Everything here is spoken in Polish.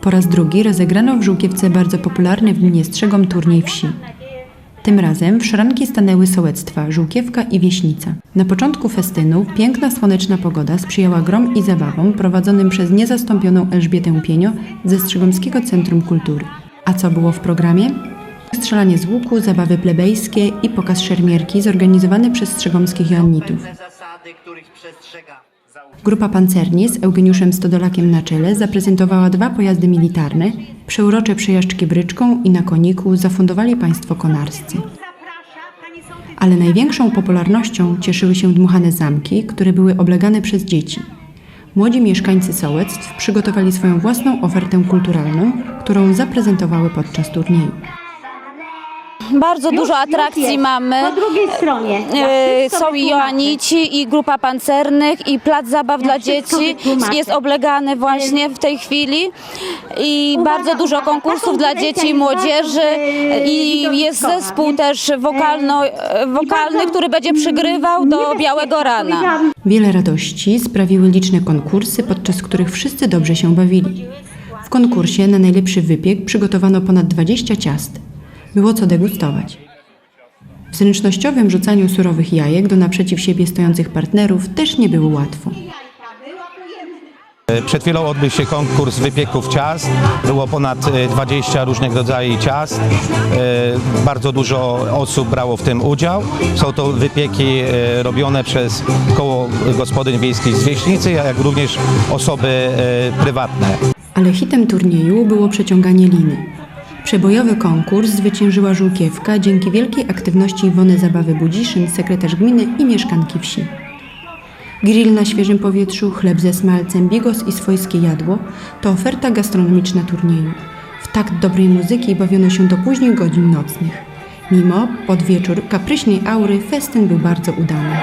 Po raz drugi rozegrano w Żółkiewce bardzo popularny w gminie Strzegom turniej wsi. Tym razem w szranki stanęły sołectwa Żółkiewka i Wieśnica. Na początku festynu piękna słoneczna pogoda sprzyjała grom i zabawom prowadzonym przez niezastąpioną Elżbietę Pienio ze Strzegomskiego Centrum Kultury. A co było w programie? Strzelanie z łuku, zabawy plebejskie i pokaz szermierki zorganizowany przez strzegomskich joannitów. Grupa pancerni z Eugeniuszem Stodolakiem na czele zaprezentowała dwa pojazdy militarne, przeurocze przejażdżki bryczką i na koniku zafundowali państwo konarscy. Ale największą popularnością cieszyły się dmuchane zamki, które były oblegane przez dzieci. Młodzi mieszkańcy sołectw przygotowali swoją własną ofertę kulturalną, którą zaprezentowały podczas turnieju. Bardzo dużo atrakcji mamy. Po drugiej stronie. E, Są i Joanici, i grupa pancernych, i plac zabaw dla wszystko dzieci. wytłumaczę. Jest oblegany właśnie w tej chwili. I Uwaga, bardzo dużo uwaga, konkursów dla dzieci i młodzieży. specjalizacją, I e, jest widowiskowa, zespół więc, też wokalno, e, wokalny, bardzo, który będzie przygrywał do Białego Rana. Wiele radości sprawiły liczne konkursy, podczas których wszyscy dobrze się bawili. W konkursie na najlepszy wypiek przygotowano ponad 20 ciast. Było co degustować. W zręcznościowym rzucaniu surowych jajek do naprzeciw siebie stojących partnerów też nie było łatwo. Przed chwilą odbył się konkurs wypieków ciast. Było ponad e, 20 różnych rodzajów ciast. E, Bardzo dużo osób brało w tym udział. Są to wypieki e, robione przez koło gospodyń wiejskich z Wieśnicy, jak również osoby e, prywatne. Ale hitem turnieju było przeciąganie liny. Przebojowy konkurs zwyciężyła Żółkiewka dzięki wielkiej aktywności Iwony Zabawy Budziszyn, sekretarz gminy i mieszkanki wsi. Grill na świeżym powietrzu, chleb ze smalcem, bigos i swojskie jadło to oferta gastronomiczna turnieju. W takt dobrej muzyki bawiono się do późnych godzin nocnych. Mimo pod wieczór kapryśnej aury festyn był bardzo udany.